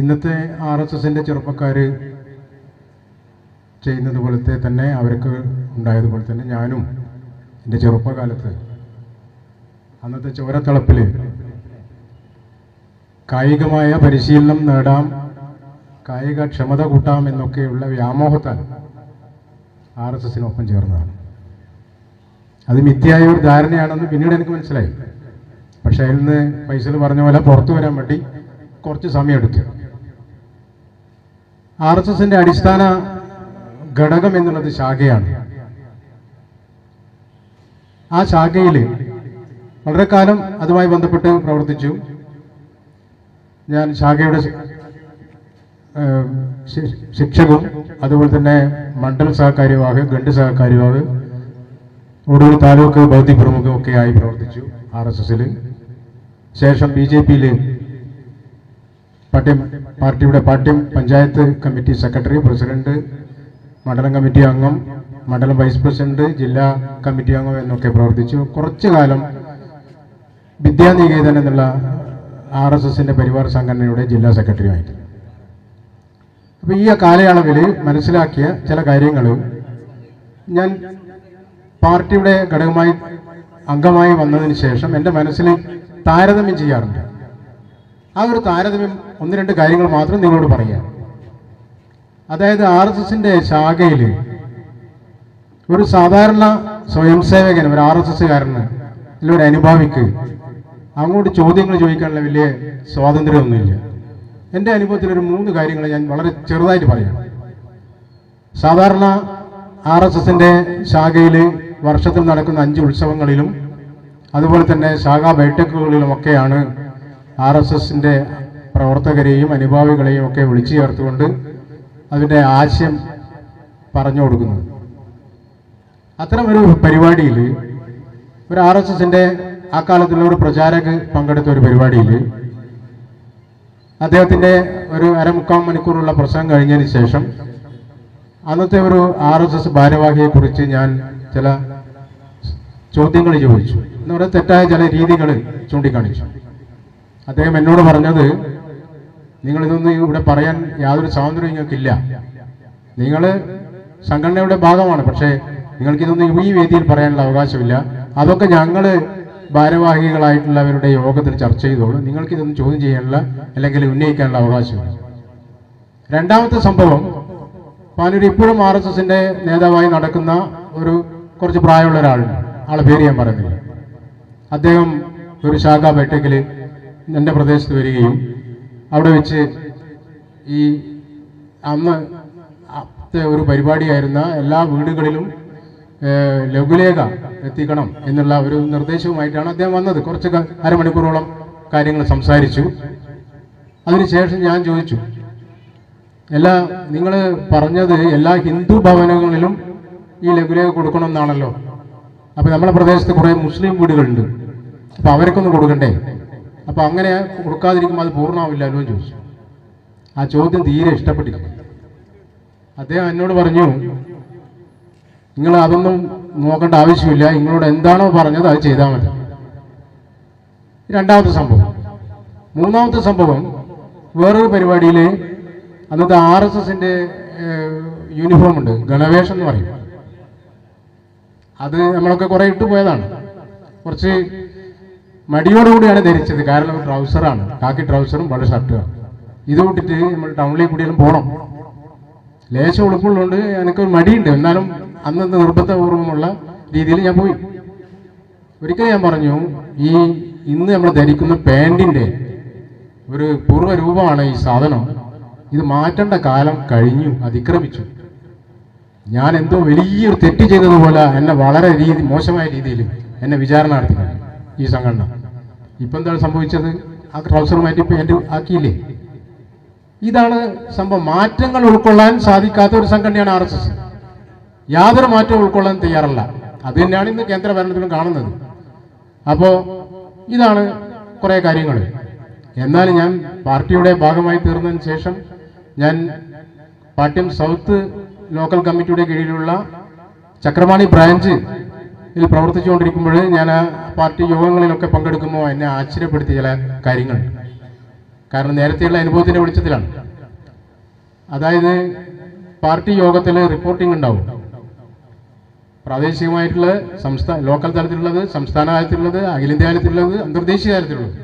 ഇന്നത്തെ R S എസിന്റെ ചെറുപ്പക്കാർ ചെയ്യുന്നത് പോലത്തെ തന്നെ അവർക്ക് ഉണ്ടായതുപോലെ തന്നെ ഞാനും എന്റെ ചെറുപ്പകാലത്ത് അന്നത്തെ ചോരത്തിളപ്പിൽ കായികമായ പരിശീലനം നേടാം കായിക ക്ഷമത കൂട്ടാം എന്നൊക്കെയുള്ള വ്യാമോഹത്താൽ ആർ എസ് എസിനൊപ്പം ചേർന്നതാണ്. അത് മിഥ്യയായ ഒരു ധാരണയാണെന്ന് പിന്നീട് എനിക്ക് മനസ്സിലായി. പക്ഷേ അതിൽ നിന്ന് പൈസൽ പറഞ്ഞ പോലെ പുറത്തു വരാൻ വേണ്ടി കുറച്ച് സമയമെടുത്തു. ആർ എസ് എസിന്റെ അടിസ്ഥാന ഘടകം എന്നുള്ളത് ശാഖയാണ്. ആ ശാഖയിൽ വളരെ കാലം അതുമായി ബന്ധപ്പെട്ട് പ്രവർത്തിച്ചു. ഞാൻ ശാഖയുടെ ശിക്ഷകും അതുപോലെ തന്നെ മണ്ഡൽ സഹകാര്യവാഹ് ഗണ്ട് സഹകാര്യവാഹ് ഒടുവിൽ താലൂക്ക് ബൗദ്ധിക പ്രമുഖമൊക്കെയായി പ്രവർത്തിച്ചു ആർ എസ് എസിൽ ശേഷം ബി ജെ പിയിൽ പാട്യം പാർട്ടിയുടെ Pattiam panchayat committee secretary president മണ്ഡലം കമ്മിറ്റി അംഗം മണ്ഡലം വൈസ് പ്രസിഡന്റ് ജില്ലാ കമ്മിറ്റി അംഗം എന്നൊക്കെ പ്രവർത്തിച്ചു. കുറച്ചു കാലം വിദ്യാനികേതൻ എന്നുള്ള ആർ എസ് എസിന്റെ പരിവാർ സംഘടനയുടെ ജില്ലാ സെക്രട്ടറി ആയിരുന്നു അപ്പോൾ ഈ കാലയളവിൽ മനസ്സിലാക്കിയ ചില കാര്യങ്ങൾ ഞാൻ പാർട്ടിയുടെ ഘടകമായി അംഗമായി വന്നതിന് ശേഷം എന്റെ മനസ്സിൽ താരതമ്യം ചെയ്യാറുണ്ട്. ആ ഒരു താരതമ്യം ഒന്ന് രണ്ട് കാര്യങ്ങൾ മാത്രം നിങ്ങളോട് പറയാം. അതായത് ആർ എസ് എസിന്റെ ശാഖയിൽ ഒരു സാധാരണ സ്വയം സേവകന് ഒരു ആർ എസ് എസ്സുകാരന് അല്ലെങ്കിൽ ഒരു അനുഭാവിക്ക് അങ്ങോട്ട് ചോദ്യങ്ങൾ ചോദിക്കാനുള്ള വലിയ സ്വാതന്ത്ര്യമൊന്നുമില്ല. എന്റെ അനുഭവത്തിൽ ഒരു മൂന്ന് കാര്യങ്ങൾ ഞാൻ വളരെ ചെറുതായിട്ട് പറയാം. സാധാരണ ആർ എസ് എസിന്റെ ശാഖയിൽ വർഷത്തിൽ നടക്കുന്ന അഞ്ച് ഉത്സവങ്ങളിലും അതുപോലെ തന്നെ ശാഖാ ബൈഠക്കുകളിലുമൊക്കെയാണ് ആർ എസ് എസിന്റെ പ്രവർത്തകരെയും അനുഭാവികളെയും ഒക്കെ വിളിച്ചു ചേർത്തുകൊണ്ട് അതിന്റെ ആശയം പറഞ്ഞു കൊടുക്കുന്നത്. അത്തരമൊരു പരിപാടിയിൽ ഒരു ആർ എസ് എസിന്റെ ആ കാലത്തുള്ള ഒരു പ്രചാരക് പങ്കെടുത്ത ഒരു പരിപാടിയിൽ അദ്ദേഹത്തിന്റെ ഒരു അരമുക്കാൽ മണിക്കൂറുള്ള പ്രസംഗം കഴിഞ്ഞതിന് ശേഷം അന്നത്തെ ഒരു ആർ എസ് എസ് ഭാരവാഹിയെക്കുറിച്ച് ഞാൻ ചില ചോദ്യങ്ങൾ ചോദിച്ചു. എന്ന് പറയുന്നത് തെറ്റായ ചില രീതികൾ ചൂണ്ടിക്കാണിച്ചു. അദ്ദേഹം എന്നോട് പറഞ്ഞത് നിങ്ങൾ ഇതൊന്നും ഇവിടെ പറയാൻ യാതൊരു സ്വാതന്ത്ര്യം നിങ്ങൾക്കില്ല. നിങ്ങൾ സംഘടനയുടെ ഭാഗമാണ് പക്ഷേ നിങ്ങൾക്കിതൊന്നും ഈ വേദിയിൽ പറയാനുള്ള അവകാശമില്ല. അതൊക്കെ ഞങ്ങൾ ഭാരവാഹികളായിട്ടുള്ളവരുടെ യോഗത്തിൽ ചർച്ച ചെയ്തോളൂ. നിങ്ങൾക്കിതൊന്നും ചോദ്യം ചെയ്യാനുള്ള അല്ലെങ്കിൽ ഉന്നയിക്കാനുള്ള അവകാശമില്ല. രണ്ടാമത്തെ സംഭവം പാനൂർ ഇപ്പോഴും ആർ എസ് എസിന്റെ നേതാവായി നടക്കുന്ന ഒരു കുറച്ച് പ്രായമുള്ള ഒരാളുണ്ട്. ആളെ പേര് ഞാൻ പറയുന്നില്ല. അദ്ദേഹം ഒരു ശാഖ ബൈഠക്കിൽ എന്റെ പ്രദേശത്ത് വരികയും അവിടെ വെച്ച് ഈ അന്ന് ഒരു പരിപാടിയായിരുന്ന എല്ലാ വീടുകളിലും ലഘുലേഖ എത്തിക്കണം എന്നുള്ള ഒരു നിർദ്ദേശവുമായിട്ടാണ് അദ്ദേഹം വന്നത്. കുറച്ച് അരമണിക്കൂറോളം കാര്യങ്ങൾ സംസാരിച്ചു. അതിനുശേഷം ഞാൻ ചോദിച്ചു എല്ലാ നിങ്ങൾ പറഞ്ഞത് എല്ലാ ഹിന്ദു ഭവനങ്ങളിലും ഈ ലഘുലേഖ കൊടുക്കണം എന്നാണല്ലോ അപ്പൊ നമ്മുടെ പ്രദേശത്ത് കുറേ മുസ്ലിം വീടുകളുണ്ട്. അപ്പൊ അവർക്കൊന്ന് കൊടുക്കണ്ടേ? അപ്പൊ അങ്ങനെ കൊടുക്കാതിരിക്കുമ്പോൾ അത് പൂർണമാവില്ലല്ലോ എന്ന് ചോദിച്ചു. ആ ചോദ്യം തീരെ ഇഷ്ടപ്പെട്ടില്ല. അദ്ദേഹം എന്നോട് പറഞ്ഞു നിങ്ങൾ അതൊന്നും നോക്കേണ്ട ആവശ്യമില്ല. നിങ്ങളോട് എന്താണോ പറഞ്ഞത് അത് ചെയ്താൽ മതി. രണ്ടാമത്തെ സംഭവം. മൂന്നാമത്തെ സംഭവം വേറൊരു പരിപാടിയിൽ അന്നത്തെ ആർ എസ് എസിന്റെ യൂണിഫോം ഉണ്ട്. ഗണവേഷം എന്ന് പറയും. അത് നമ്മളൊക്കെ കുറെ ഇട്ടുപോയതാണ്. കുറച്ച് മടിയോടുകൂടിയാണ് ധരിച്ചത്. കാരണം ട്രൗസറാണ്. കാക്കി ട്രൗസറും വളരെ ഷർട്ടുമാണ് ഇത് കൂട്ടിട്ട് നമ്മൾ ടൗണിലേക്ക് കൂടിയാലും പോകണം ലേശം ഉളുപ്പുള്ളതുകൊണ്ട് എനിക്കൊരു മടിയുണ്ട്. എന്നാലും അന്നത്തെ നിർബന്ധപൂർവമുള്ള രീതിയിൽ ഞാൻ പോയി. ഒരിക്കൽ ഞാൻ പറഞ്ഞു ഈ ഇന്ന് നമ്മൾ ധരിക്കുന്ന പാൻറിന്റെ ഒരു പൂർവരൂപമാണ് ഈ സാധനം. ഇത് മാറ്റേണ്ട കാലം കഴിഞ്ഞു. അതിക്രമിച്ചു. ഞാൻ എന്തോ വലിയൊരു തെറ്റ് ചെയ്തതുപോലെ എന്നെ വളരെ രീതി മോശമായ രീതിയിൽ എന്നെ വിചാരണ നടത്തി ഈ സംഘടന. ഇപ്പം എന്താണ് സംഭവിച്ചത്? ആ ട്രൗസർ മാറ്റി പാന്റ് ആക്കിയില്ലേ? ഇതാണ് സംഭവം. മാറ്റങ്ങൾ ഉൾക്കൊള്ളാൻ സാധിക്കാത്ത ഒരു സംഘടനയാണ് ആർ എസ് എസ്. യാതൊരു മാറ്റവും ഉൾക്കൊള്ളാൻ തയ്യാറല്ല. അത് തന്നെയാണ് ഇന്ന് കേന്ദ്ര ഭരണത്തിലും കാണുന്നത്. അപ്പോൾ ഇതാണ് കുറേ കാര്യങ്ങൾ. എന്നാൽ ഞാൻ പാർട്ടിയുടെ ഭാഗമായി തീർന്നതിന് ശേഷം ഞാൻ പാട്യം സൗത്ത് ലോക്കൽ കമ്മിറ്റിയുടെ കീഴിലുള്ള ചക്രവാണി ബ്രാഞ്ച് ഇതിൽ പ്രവർത്തിച്ചുകൊണ്ടിരിക്കുമ്പോൾ ഞാൻ പാർട്ടി യോഗങ്ങളിലൊക്കെ പങ്കെടുക്കുമ്പോൾ എന്നെ ആശ്ചര്യപ്പെടുത്തിയ ചില കാര്യങ്ങൾ. കാരണം നേരത്തെയുള്ള അനുഭവത്തിന്റെ വെളിച്ചത്തിലാണ്. അതായത് പാർട്ടി യോഗത്തിൽ റിപ്പോർട്ടിംഗ് ഉണ്ടാവും. പ്രാദേശികമായിട്ടുള്ള സംസ്ഥാന ലോക്കൽ തലത്തിലുള്ളത് സംസ്ഥാന തലത്തിലുള്ളത് അഖിലേന്ത്യാ തലത്തിലുള്ളത് അന്തർദേശീയ തലത്തിലുള്ളത്.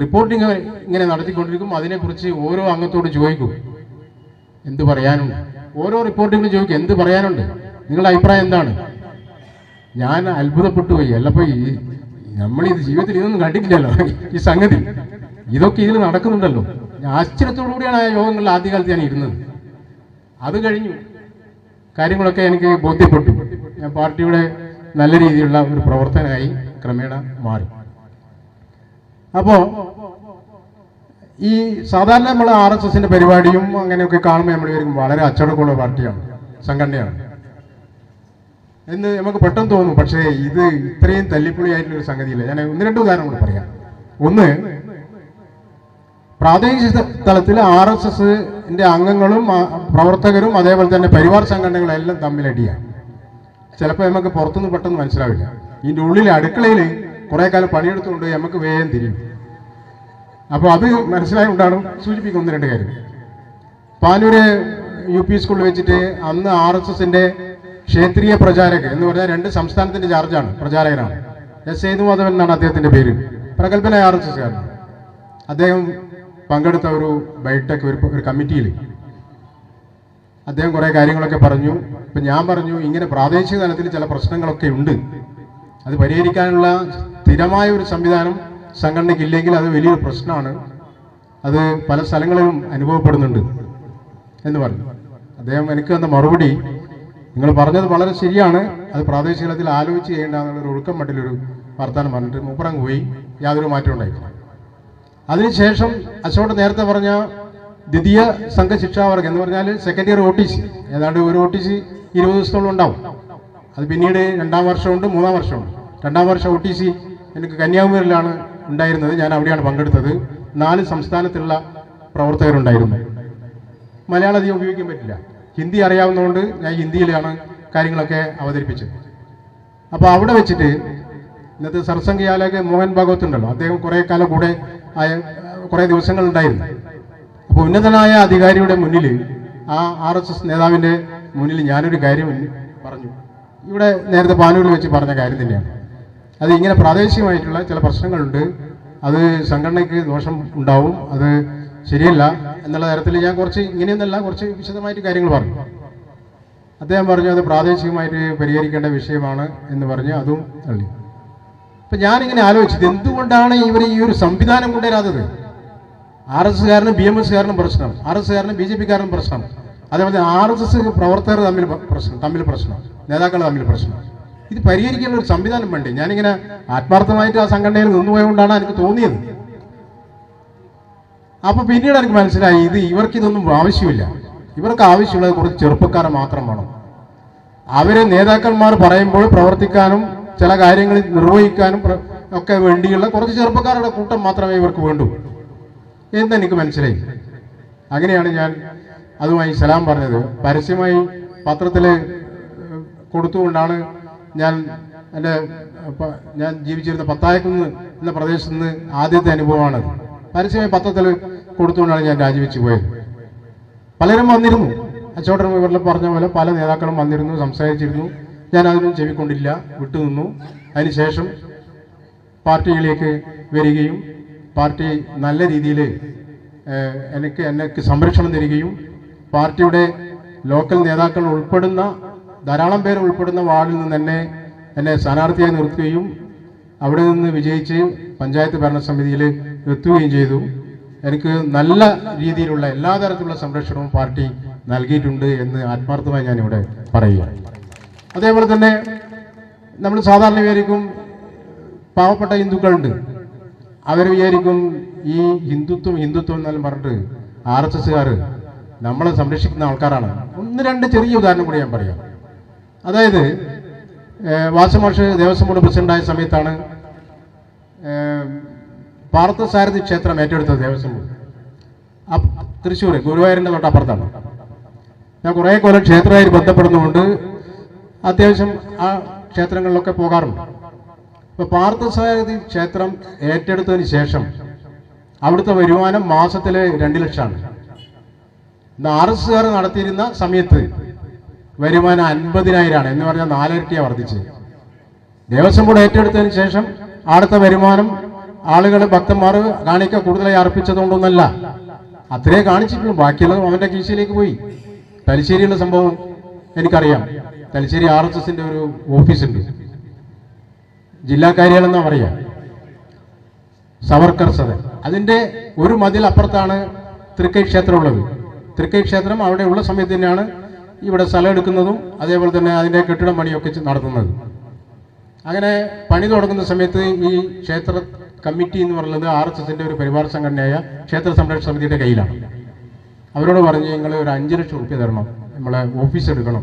റിപ്പോർട്ടിംഗ് ഇങ്ങനെ നടത്തിക്കൊണ്ടിരിക്കും. അതിനെക്കുറിച്ച് ഓരോ അംഗത്തോട് ചോദിക്കും. എന്ത് പറയാനുണ്ട്? ഓരോ റിപ്പോർട്ടിങ്ങിലും ചോദിക്കും എന്ത് പറയാനുണ്ട്? നിങ്ങളുടെ അഭിപ്രായം എന്താണ്? ഞാൻ അത്ഭുതപ്പെട്ടു പോയി. അല്ലപ്പോ ഈ നമ്മൾ ഇത് ജീവിതത്തിൽ ഇതൊന്നും കണ്ടിട്ടില്ലല്ലോ. ഈ സംഗതി. ഇതൊക്കെ ഇതിൽ നടക്കുന്നുണ്ടല്ലോ. ആശ്ചര്യത്തോടു കൂടിയാണ് ആ യോഗങ്ങളിൽ ആദ്യകാലത്ത് ഞാൻ ഇരുന്നത്. അത് കഴിഞ്ഞു. കാര്യങ്ങളൊക്കെ എനിക്ക് ബോധ്യപ്പെട്ടു. ഞാൻ പാർട്ടിയുടെ നല്ല രീതിയിലുള്ള ഒരു പ്രവർത്തനമായി ക്രമേണ മാറി. അപ്പോ ഈ സാധാരണ നമ്മൾ ആർ എസ് എസിന്റെ പരിപാടിയും അങ്ങനെയൊക്കെ കാണുമ്പോൾ നമ്മൾ വളരെ അച്ചടക്കമുള്ള പാർട്ടിയാണ് സംഘടനയാണ്. എന്ന് നമുക്ക് പെട്ടെന്ന് തോന്നും. പക്ഷേ ഇത് ഇത്രയും തല്ലിപ്പൊളിയായിട്ടുള്ള ഒരു സംഗതിയില്ല. ഞാൻ ഒന്ന് രണ്ട് ഉദാഹരണം കൂടെ പറയാം. ഒന്ന് പ്രാദേശിക തലത്തിൽ ആർ എസ് എസിന്റെ അംഗങ്ങളും പ്രവർത്തകരും അതേപോലെ തന്നെ പരിവാർ സംഘടനകളെല്ലാം തമ്മിലടിയാണ് ചിലപ്പോൾ നമുക്ക് പുറത്തുനിന്ന് പെട്ടെന്ന് മനസ്സിലാവില്ല. ഇതിന്റെ ഉള്ളിൽ അടുക്കളയിൽ കുറെ കാലം പണിയെടുത്തുകൊണ്ട് നമുക്ക് വേഗം തിരിയും. അപ്പോൾ അത് മനസ്സിലായതുകൊണ്ടാണ് സൂചിപ്പിക്കുന്ന രണ്ട് കാര്യം. പാനൂര് യു പി സ്കൂളിൽ വെച്ചിട്ട് അന്ന് ആർ എസ് എസിന്റെ ക്ഷേത്രീയ പ്രചാരകൻ എന്ന് പറഞ്ഞാൽ രണ്ട് സംസ്ഥാനത്തിന്റെ ചാർജാണ് പ്രചാരകനാണ്. എസ് സേതുമാധവൻ എന്നാണ് അദ്ദേഹത്തിന്റെ പേര്. പ്രഗത്ഭനായ ആർ എസ് എസ്കാരനാണ് അദ്ദേഹം പങ്കെടുത്ത ഒരു ബൈടെക് ഒരു ഒരു കമ്മിറ്റിയിൽ. അദ്ദേഹം കുറേ കാര്യങ്ങളൊക്കെ പറഞ്ഞു. ഇപ്പം ഞാൻ പറഞ്ഞു ഇങ്ങനെ പ്രാദേശിക തലത്തിൽ ചില പ്രശ്നങ്ങളൊക്കെ ഉണ്ട്. അത് പരിഹരിക്കാനുള്ള സ്ഥിരമായ ഒരു സംവിധാനം സംഘടനയ്ക്ക് ഇല്ലെങ്കിൽ അത് വലിയൊരു പ്രശ്നമാണ്. അത് പല സ്ഥലങ്ങളിലും അനുഭവപ്പെടുന്നുണ്ട് എന്ന് പറഞ്ഞു. അദ്ദേഹം എനിക്ക് തന്ന മറുപടി നിങ്ങൾ പറഞ്ഞത് വളരെ ശരിയാണ്. അത് പ്രാദേശിക തലത്തിൽ ആലോചിച്ച് ചെയ്യേണ്ട എന്നുള്ളൊരു ഒഴുക്കം മട്ടിലൊരു വർത്തമാനം പറഞ്ഞിട്ട് മൂപ്പറങ്ങ് പോയി. യാതൊരു മാറ്റം ഉണ്ടായിട്ടില്ല. അതിനുശേഷം അശോക് നേരത്തെ പറഞ്ഞ ദ്വിതീയ സംഘ ശിക്ഷാവർഗം എന്ന് പറഞ്ഞാൽ second year O T C ഏതാണ്ട് ഒരു ഒ ടി സി ഇരുപത് ദിവസത്തോളം ഉണ്ടാവും. അത് പിന്നീട് രണ്ടാം വർഷമുണ്ട് മൂന്നാം വർഷമുണ്ട്. രണ്ടാം വർഷം ഒ ടി സി എനിക്ക് കന്യാകുമാരിയിലാണ് ഉണ്ടായിരുന്നത്. ഞാൻ അവിടെയാണ് പങ്കെടുത്തത്. നാല് സംസ്ഥാനത്തുള്ള പ്രവർത്തകരുണ്ടായിരുന്നു. മലയാളം അധികം ഉപയോഗിക്കാൻ പറ്റില്ല. ഹിന്ദി അറിയാവുന്നതുകൊണ്ട് ഞാൻ ഹിന്ദിയിലാണ് കാര്യങ്ങളൊക്കെ അവതരിപ്പിച്ചത്. അപ്പോൾ അവിടെ വെച്ചിട്ട് ഇന്നത്തെ സർസംഘയാലൊക്കെ മോഹൻ ഭാഗവത് ഉണ്ടല്ലോ അദ്ദേഹം കുറേ കാലം കൂടെ ആയ കുറേ ദിവസങ്ങൾ ഉണ്ടായിരുന്നു. അപ്പോൾ ഉന്നതനായ അധികാരിയുടെ മുന്നിൽ ആ ആർ എസ് എസ് നേതാവിന്റെ മുന്നിൽ ഞാനൊരു കാര്യം പറഞ്ഞു. ഇവിടെ നേരത്തെ പാനൂരിൽ വെച്ച് പറഞ്ഞ കാര്യം തന്നെയാണ്. അത് ഇങ്ങനെ പ്രാദേശികമായിട്ടുള്ള ചില പ്രശ്നങ്ങളുണ്ട്. അത് സംഘടനയ്ക്ക് ദോഷം ഉണ്ടാവും. അത് ശരിയല്ല. എന്നുള്ള തരത്തിൽ ഞാൻ കുറച്ച് ഇങ്ങനെയൊന്നല്ല കുറച്ച് വിശദമായിട്ട് കാര്യങ്ങൾ പറഞ്ഞു. അദ്ദേഹം പറഞ്ഞു അത് പ്രാദേശികമായിട്ട് പരിഹരിക്കേണ്ട വിഷയമാണ് എന്ന് പറഞ്ഞ് അതും തള്ളി. അപ്പം ഞാനിങ്ങനെ ആലോചിച്ചത് എന്തുകൊണ്ടാണ് ഇവർ ഈ ഒരു സംവിധാനം കൊണ്ടുവരാത്തത്? ആർ എസ് കാരനും ബി എം എസ് കാരനും പ്രശ്നം. ആർ എസ് കാരനും ബി ജെ പി കാരനും പ്രശ്നം. അതേപോലെ ആർ എസ് എസ് പ്രവർത്തകർ തമ്മിൽ പ്രശ്നം തമ്മിൽ പ്രശ്നം നേതാക്കൾ തമ്മിൽ പ്രശ്നം. ഇത് പരിഹരിക്കാനുള്ള ഒരു സംവിധാനം വേണ്ടേ? ഞാനിങ്ങനെ ആത്മാർത്ഥമായിട്ട് ആ സംഘടനയിൽ നിന്നുപോയതുകൊണ്ടാണ് എനിക്ക് തോന്നിയത്. അപ്പൊ പിന്നീട് എനിക്ക് മനസ്സിലായി ഇത് ഇവർക്ക് ഇതൊന്നും ആവശ്യമില്ല. ഇവർക്ക് ആവശ്യമുള്ളത് കുറച്ച് ചെറുപ്പക്കാരെ മാത്രം വേണം. അവർ നേതാക്കന്മാർ പറയുമ്പോൾ പ്രവർത്തിക്കാനും ചില കാര്യങ്ങൾ നിർവഹിക്കാനും ഒക്കെ വേണ്ടിയുള്ള കുറച്ച് ചെറുപ്പക്കാരുടെ കൂട്ടം മാത്രമേ ഇവർക്ക് വേണ്ടൂ. എന്ന് എനിക്ക് മനസ്സിലായി. അങ്ങനെയാണ് ഞാൻ അതുമായി സലാം പറഞ്ഞത്. പരസ്യമായി പത്രത്തിൽ കൊടുത്തുകൊണ്ടാണ് ഞാൻ എന്റെ ഞാൻ ജീവിച്ചിരുന്ന പത്തായക്കുന്ന് എന്ന പ്രദേശത്ത് നിന്ന് ആദ്യത്തെ അനുഭവമാണത്. പരസ്യമായി പത്രത്തിൽ കൊടുത്തുകൊണ്ടാണ് ഞാൻ രാജിവെച്ച് പോയത്. പലരും വന്നിരുന്നു. അച്ചോട്ടൻ വിവരം പറഞ്ഞ പോലെ പല നേതാക്കളും വന്നിരുന്നു സംസാരിച്ചിരുന്നു. ഞാൻ അതിനും ചെവിക്കൊണ്ടില്ല വിട്ടുനിന്നു. അതിനുശേഷം പാർട്ടിയിലേക്ക് വരികയും പാർട്ടി നല്ല രീതിയിൽ എനിക്ക് എനിക്ക് സംരക്ഷണം തരികയും പാർട്ടിയുടെ ലോക്കൽ നേതാക്കൾ ഉൾപ്പെടുന്ന ധാരാളം പേർ ഉൾപ്പെടുന്ന വാർഡിൽ നിന്ന് തന്നെ എന്നെ സ്ഥാനാർത്ഥിയായി നിർത്തുകയും അവിടെ നിന്ന് വിജയിച്ച് പഞ്ചായത്ത് ഭരണസമിതിയിൽ എത്തുകയും ചെയ്തു. എനിക്ക് നല്ല രീതിയിലുള്ള എല്ലാ തരത്തിലുള്ള സംരക്ഷണവും പാർട്ടി നൽകിയിട്ടുണ്ട് എന്ന് ആത്മാർത്ഥമായി ഞാനിവിടെ പറയുകയാണ്. അതേപോലെ തന്നെ നമ്മൾ സാധാരണ വിചാരിക്കും പാവപ്പെട്ട ഹിന്ദുക്കളുണ്ട്. അവർ വിചാരിക്കും ഈ ഹിന്ദുത്വം ഹിന്ദുത്വം എന്നെല്ലാം പറഞ്ഞിട്ട് ആർ എസ് എസ്സുകാർ നമ്മളെ സംരക്ഷിക്കുന്ന ആൾക്കാരാണ്. ഒന്ന് രണ്ട് ചെറിയ ഉദാഹരണം കൂടി ഞാൻ പറയാം. അതായത് വാസമാഷ് ദേവസ്വം ബോർഡ് പ്രസിഡന്റായ സമയത്താണ് പാർത്ഥസാരഥി ക്ഷേത്രം ഏറ്റെടുത്ത ദേവസ്വം തൃശ്ശൂർ ഗുരുവായൂരിന്റെ തൊട്ടപ്പുറത്താണ്. ഞാൻ കുറേ കൊല്ലം ക്ഷേത്രമായി ബന്ധപ്പെടുന്നതുകൊണ്ട് അത്യാവശ്യം ആ ക്ഷേത്രങ്ങളിലൊക്കെ പോകാറുണ്ട്. അപ്പോൾ പാർത്ഥസാരഥി ക്ഷേത്രം ഏറ്റെടുത്തതിന് ശേഷം അവിടുത്തെ വരുമാനം മാസത്തിൽ രണ്ട് ലക്ഷമാണ്. ഇന്ന് ആർ നടത്തിയിരുന്ന സമയത്ത് വരുമാനം അൻപതിനായിരമാണ് എന്ന് പറഞ്ഞാൽ നാലരട്ടിയാണ് വർദ്ധിച്ചത്. ദേവസ്വം ബോർഡ് ഏറ്റെടുത്തതിന് ശേഷം അവിടുത്തെ വരുമാനം ആളുകൾ ഭക്തന്മാർ കാണിക്ക കൂടുതലായി അർപ്പിച്ചതുകൊണ്ടൊന്നല്ല. അത്രേ കാണിച്ചിട്ടുള്ളൂ. ബാക്കിയുള്ളത് അവന്റെ കീശയിലേക്ക് പോയി. തലശ്ശേരിയുള്ള സംഭവം എനിക്കറിയാം. തലശ്ശേരി ആർ എസ് എസിന്റെ ഒരു ഓഫീസുണ്ട്. ജില്ലാ കാര്യാലയം എന്നാ പറയാ. സവർക്കർ സദൻ. അതിന്റെ ഒരു മതിൽ അപ്പുറത്താണ് തൃക്കൈ ക്ഷേത്രം ഉള്ളത് തൃക്കൈ ക്ഷേത്രം അവിടെ ഉള്ള സമയത്ത് തന്നെയാണ് ഇവിടെ സ്ഥലം എടുക്കുന്നതും അതേപോലെ തന്നെ അതിന്റെ കെട്ടിടം പണിയൊക്കെ നടത്തുന്നത്. അങ്ങനെ പണി തുടങ്ങുന്ന സമയത്ത് ഈ ക്ഷേത്ര കമ്മിറ്റി എന്ന് പറയുന്നത് ആർ എസ് എസിന്റെ ഒരു പരിവാർ സംഘടനയായ ക്ഷേത്ര സംരക്ഷണ സമിതിയുടെ കയ്യിലാണ്. അവരോട് പറഞ്ഞ് നിങ്ങൾ ഒരു അഞ്ച് ലക്ഷം റുപ്യ തരണം നമ്മളെ ഓഫീസ് എടുക്കണം.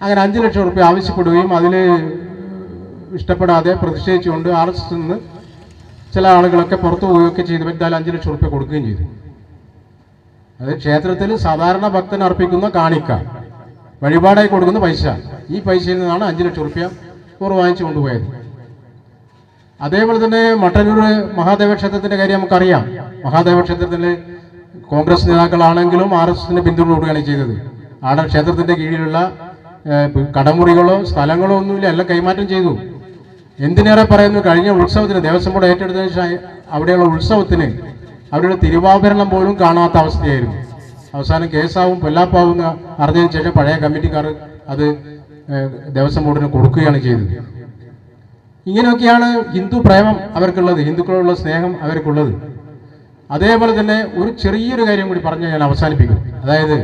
അങ്ങനെ അഞ്ച് ലക്ഷം റുപ്യ ആവശ്യപ്പെടുകയും അതിൽ ഇഷ്ടപ്പെടാതെ പ്രതിഷേധിച്ചുകൊണ്ട് ആർ എസ് എസ് നിന്ന് ചില ആളുകളൊക്കെ പുറത്തു പോവുകയൊക്കെ ചെയ്തു എന്തായാലും അഞ്ച് ലക്ഷം റുപ്യ കൊടുക്കുകയും ചെയ്തു. അത് ക്ഷേത്രത്തിൽ സാധാരണ ഭക്തൻ അർപ്പിക്കുന്ന കാണിക്ക വഴിപാടായി കൊടുക്കുന്ന പൈസ. ഈ പൈസയിൽ നിന്നാണ് അഞ്ച് ലക്ഷം റുപ്യ ഇവർ വാങ്ങിച്ചു കൊണ്ടുപോയത്. അതേപോലെ തന്നെ മട്ടന്നൂർ മഹാദേവ ക്ഷേത്രത്തിന്റെ കാര്യം നമുക്കറിയാം. മഹാദേവ ക്ഷേത്രത്തിൽ കോൺഗ്രസ് നേതാക്കളാണെങ്കിലും ആർ എസ് എസിന്റെ പിന്തുണ കൊടുക്കുകയാണ് ചെയ്തത്. ആടെ ക്ഷേത്രത്തിന്റെ കീഴിലുള്ള കടമുറികളോ സ്ഥലങ്ങളോ ഒന്നുമില്ല. എല്ലാം കൈമാറ്റം ചെയ്തു. എന്തിനേറെ പറയുന്നു കഴിഞ്ഞ ഉത്സവത്തിന് ദേവസ്വം ബോർഡ് ഏറ്റെടുത്തതിന് അവിടെയുള്ള ഉത്സവത്തിന് അവരുടെ തിരുവാഭരണം പോലും കാണാത്ത അവസ്ഥയായിരുന്നു. അവസാനം കേസാവും പൊല്ലാപ്പാവും അറിഞ്ഞതിന് ശേഷം പഴയ കമ്മിറ്റിക്കാർ അത് ദേവസ്വം ബോർഡിന് കൊടുക്കുകയാണ് ചെയ്തത്. ഇങ്ങനെയൊക്കെയാണ് ഹിന്ദു പ്രേമം അവർക്കുള്ളത് ഹിന്ദുക്കളോടുള്ള സ്നേഹം അവർക്കുള്ളത്. അതേപോലെ തന്നെ ഒരു ചെറിയൊരു കാര്യം കൂടി പറഞ്ഞ് ഞാൻ അവസാനിപ്പിക്കും. അതായത്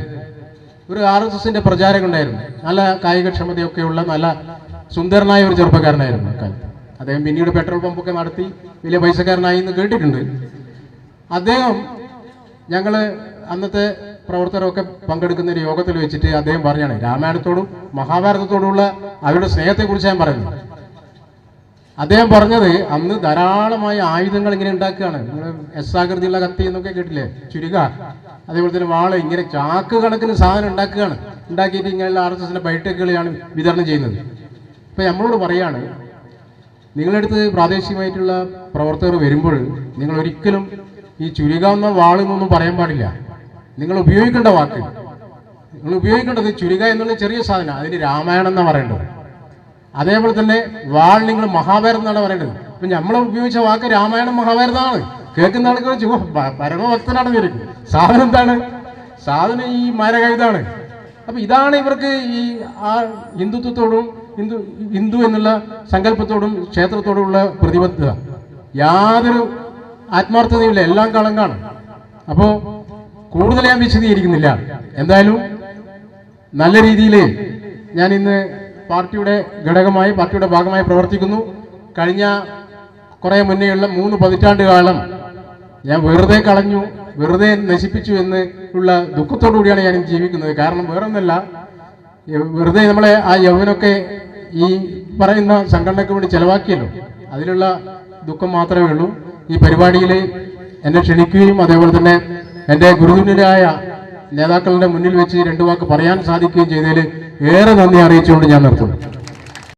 ഒരു ആർ എസ് എസിന്റെ പ്രചാരകം ഉണ്ടായിരുന്നു നല്ല കായികക്ഷമതയൊക്കെയുള്ള നല്ല സുന്ദരനായ ഒരു ചെറുപ്പക്കാരനായിരുന്നു അക്കാലത്ത്. അദ്ദേഹം പിന്നീട് പെട്രോൾ പമ്പൊക്കെ നടത്തി വലിയ പൈസക്കാരനായി എന്ന് കേട്ടിട്ടുണ്ട്. അദ്ദേഹം ഞങ്ങൾ അന്നത്തെ പ്രവർത്തകരൊക്കെ പങ്കെടുക്കുന്ന ഒരു യോഗത്തിൽ വെച്ചിട്ട് അദ്ദേഹം പറഞ്ഞാണ് രാമായണത്തോടും മഹാഭാരതത്തോടുമുള്ള അവരുടെ സ്നേഹത്തെക്കുറിച്ച് ഞാൻ പറയുന്നത് അദ്ദേഹം പറഞ്ഞത് അന്ന് ധാരാളമായ ആയുധങ്ങൾ ഇങ്ങനെ ഉണ്ടാക്കുകയാണ്. നിങ്ങൾ എസ് ആകൃതിയുള്ള കത്തി എന്നൊക്കെ കേട്ടില്ലേ ചുരുക. അതേപോലെ തന്നെ വാൾ ഇങ്ങനെ ചാക്ക് കണക്കിന് സാധനം ഉണ്ടാക്കുകയാണ്. ഉണ്ടാക്കിയിട്ട് ഇങ്ങനെയുള്ള ആർ എസ് എസിന്റെ ബൈടെക്കുകളെയാണ് വിതരണം ചെയ്യുന്നത്. ഇപ്പൊ നമ്മളോട് പറയാണ് നിങ്ങളടുത്ത് പ്രാദേശികമായിട്ടുള്ള പ്രവർത്തകർ വരുമ്പോൾ നിങ്ങൾ ഒരിക്കലും ഈ ചുരുക എന്ന വാളെന്നൊന്നും പറയാൻ പാടില്ല. നിങ്ങൾ ഉപയോഗിക്കേണ്ട വാക്ക്. നിങ്ങൾ ഉപയോഗിക്കേണ്ടത് ചുരുക എന്നുള്ള ചെറിയ സാധനം അതിന് രാമായണം എന്നാ പറയേണ്ടത്. അതേപോലെ തന്നെ വാൾ നിങ്ങൾ മഹാഭാരതം എന്നാണ് പറയേണ്ടത്. അപ്പൊ നമ്മൾ ഉപയോഗിച്ച വാക്ക് രാമായണം മഹാഭാരതമാണ് കേൾക്കുന്ന ആൾക്ക് ചുവ പരമഭക്തനാണ് വരും സാധനം എന്താണ്? സാധനം ഈ മരകഴുതാണ് അപ്പൊ ഇതാണ് ഇവർക്ക് ഈ ആ ഹിന്ദുത്വത്തോടും ഹിന്ദു ഹിന്ദു എന്നുള്ള സങ്കല്പത്തോടും ക്ഷേത്രത്തോടുമുള്ള പ്രതിബദ്ധത. യാതൊരു ആത്മാർത്ഥതയുമില്ല. എല്ലാം കളങ്കാണ്. അപ്പോൾ കൂടുതൽ ഞാൻ വിശദീകരിക്കുന്നില്ല. എന്തായാലും നല്ല രീതിയിൽ ഞാൻ ഇന്ന് പാർട്ടിയുടെ ഘടകമായി പാർട്ടിയുടെ ഭാഗമായി പ്രവർത്തിക്കുന്നു. കഴിഞ്ഞ കുറേ മുന്നേയുള്ള മൂന്ന് പതിറ്റാണ്ട് കാലം ഞാൻ വെറുതെ കളഞ്ഞു വെറുതെ നശിപ്പിച്ചു എന്ന് ഉള്ള ദുഃഖത്തോടു കൂടിയാണ് ഞാൻ ജീവിക്കുന്നത്. കാരണം വേറൊന്നല്ല വെറുതെ നമ്മളെ ആ യൗവനൊക്കെ ഈ പറയുന്ന സംഘടനയ്ക്ക് വേണ്ടി ചെലവാക്കിയല്ലോ. അതിലുള്ള ദുഃഖം മാത്രമേ ഉള്ളൂ. ഈ പരിപാടിയിൽ എന്നെ ക്ഷണിക്കുകയും അതേപോലെ തന്നെ എന്റെ ഗുരുതുല്യരായ നേതാക്കളുടെ മുന്നിൽ വെച്ച് രണ്ടു വാക്ക് പറയാൻ സാധിക്കുകയും ചെയ്തതിൽ ഏറെ നന്ദി അറിയിച്ചുകൊണ്ട് ഞാൻ നിർത്തുന്നു.